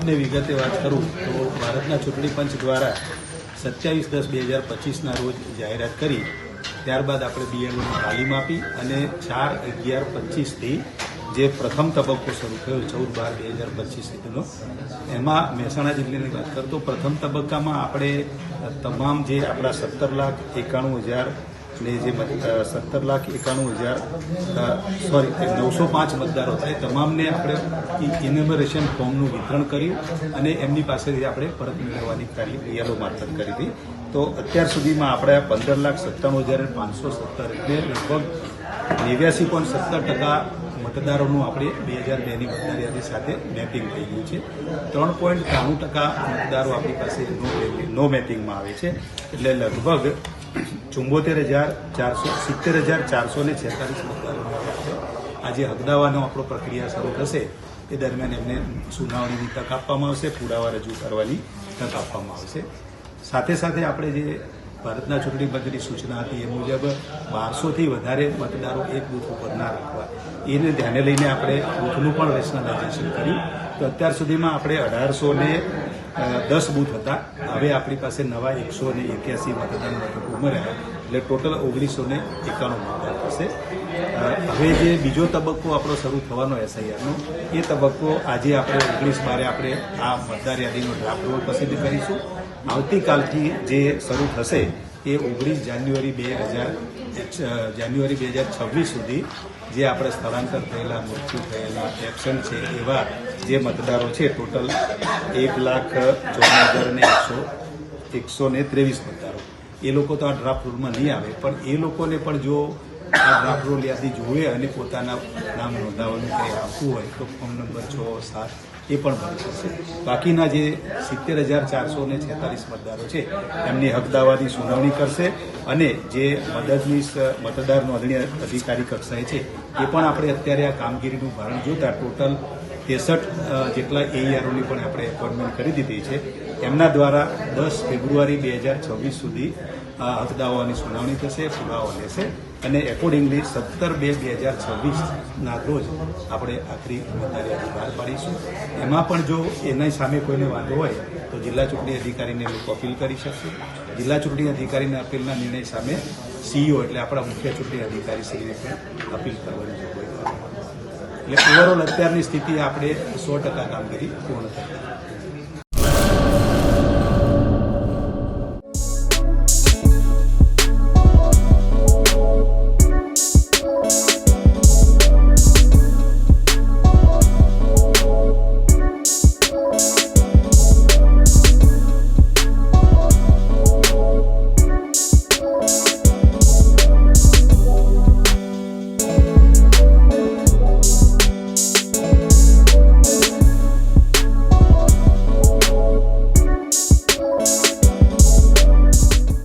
આપને વિગતે વાત કરું તો ભારતના ચૂંટણી પંચ દ્વારા સત્યાવીસ દસ બે હજાર પચીસના રોજ જાહેરાત કરી. ત્યારબાદ આપણે બીએલઓની તાલીમ આપી અને ચાર અગિયાર પચીસથી જે પ્રથમ તબક્કો શરૂ થયો, ચૌદ બાર બે હજાર પચીસ સુધીનો એમાં મહેસાણા જિલ્લાની વાત કરું તો પ્રથમ તબક્કામાં આપણે તમામ જે આપણા સત્તર લાખ એકાણું હજાર ને જે સત્તર લાખ એકાણું હજાર સોરી નવસો પાંચ મતદારો છે, તમામને આપણે ઇનેમરેશન ફોર્મનું વિતરણ કર્યું અને એમની પાસેથી આપણે પરત મેળવવાની કાર્ય યલો મારફત કરી હતી. તો અત્યાર સુધીમાં આપણે પંદર લાખ સત્તાણું હજાર પાંચસો સત્તર એટલે લગભગ નેવ્યાસી પોઈન્ટ સત્તર ટકા મતદારોનું આપણે બે હજાર બેની મતદાર યાદી સાથે મેપિંગ થઈ ગયું છે. ત્રણ પોઈન્ટ ત્રાણું ટકા મતદારો આપણી પાસે નો મેપિંગમાં આવે છે. એટલે લગભગ ચુંબોતેર હજાર ચારસો સિત્તેર હજાર ચારસો ને છેતાલીસ મતદારો આજે હકદાવાનો આપણો પ્રક્રિયા શરૂ થશે. એ દરમિયાન એમને સુનાવણીની તક આપવામાં આવશે, પુરાવા રજૂ કરવાની તક આપવામાં આવશે. સાથે સાથે આપણે જે ભારતના ચૂંટણી પંચની સૂચના હતી એ મુજબ બારસોથી વધારે મતદારો એક બૂથ ઉપર ના રાખવા. એને ધ્યાને લઈને આપણે બૂથનું પણ રેશનલાઇઝેશન કર્યું તો અત્યાર સુધીમાં આપણે અઢારસો ને દસ બૂથ હતા. હવે આપણી પાસે નવા એકસો ને એક્યાસી મતદાન મથકો ઉમેર્યા. એટલે ટોટલ ઓગણીસો ને એકાણું મતદાન થશે. હવે જે બીજો તબક્કો આપણો શરૂ થવાનો એસઆઈઆરનો, એ તબક્કો આજે આપણે ઓગણીસ બારે આપણે આ મતદાર યાદીનો ડ્રાફ્ટ રોલ પસંદ કરીશું. આવતીકાલથી જે શરૂ થશે એ ઓગણીસ જાન્યુઆરી બે હજાર જાન્યુઆરી બે હજાર છવ્વીસ સુધી જે આપણે સ્થળાંતર થયેલા, મૃત્યુ થયેલા એબસન્ટ છે એવા જે મતદારો છે ટોટલ એક લાખ ચોવીસ હજાર ને એકસો એકસો ને ત્રેવીસ મતદારો. એ લોકો તો આ ડ્રાફ્ટ રૂલમાં નહીં આવે, પણ એ લોકોને પણ જો આ યાદી જોવે અને પોતાના નામ નોંધાવવાનું કંઈ આપવું હોય તો ફોન નંબર છ, સાત, એ પણ ભરી શકશે બાકીના જે સિત્તેર હજાર ચારસો ને છેતાલીસ મતદારો છે, એમની હક દાવાની સુનાવણી કરશે અને જે મદદનીશ મતદાર નોંધણી અધિકારી કક્ષાએ છે, એ પણ આપણે અત્યારે આ કામગીરીનું ભારણ જોતા ટોટલ ત્રેસઠ જેટલા એઈઆરઓની પણ આપણે એપોઇન્ટમેન્ટ કરી દીધી છે. એમના દ્વારા દસ ફેબ્રુઆરી બે હજાર છવ્વીસ સુધી આ હક સુનાવણી થશે, પુરાવો લેશે અને એકોર્ડિંગલી સત્તર બે બે હજાર છવ્વીસના રોજ આપણે આખરી મતદારી બહાર પાડીશું. એમાં પણ જો એની સામે કોઈને વાંધો હોય, તો જિલ્લા ચૂંટણી અધિકારીને લોકો અપીલ કરી શકશે. જિલ્લા ચૂંટણી અધિકારીના અપીલના નિર્ણય સામે સીઈઓ એટલે આપણા મુખ્ય ચૂંટણી અધિકારી શ્રીને પણ અપીલ કરવાની જોગવાઈ. એટલે ઓવરઓલ અત્યારની સ્થિતિ આપણે સો ટકા કામગીરી પૂર્ણ થઈ